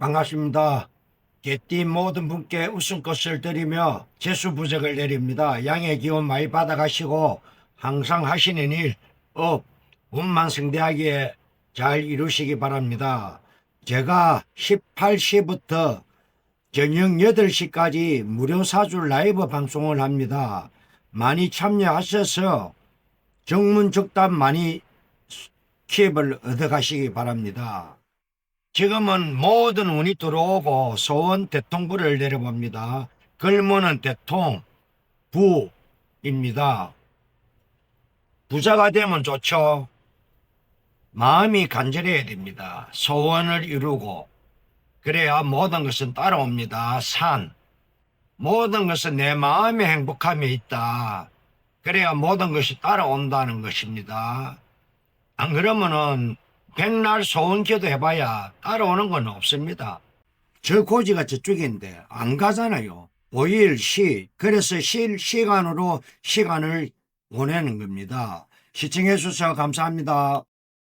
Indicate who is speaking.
Speaker 1: 반갑습니다. 개띠 모든 분께 웃음꽃을 드리며 재수부적을 내립니다. 양의 기운 많이 받아가시고 항상 하시는 일, 업, 운만 승대하게 잘 이루시기 바랍니다. 제가 18시부터 저녁 8시까지 무료 사주 라이브 방송을 합니다. 많이 참여하셔서 정문적답 많이 킵을 얻어가시기 바랍니다. 지금은 모든 운이 들어오고 소원 대통부를 내려봅니다. 글문은 대통, 부입니다. 부자가 되면 좋죠. 마음이 간절해야 됩니다. 소원을 이루고 그래야 모든 것은 따라옵니다. 산. 모든 것은 내 마음의 행복함에 있다. 그래야 모든 것이 따라온다는 것입니다. 안 그러면은 백날 소원 기도 해봐야 따라오는 건 없습니다. 저 고지가 저쪽인데 안 가잖아요. 5일 시 그래서 실 시간으로 시간을 보내는 겁니다. 시청해 주셔서 감사합니다.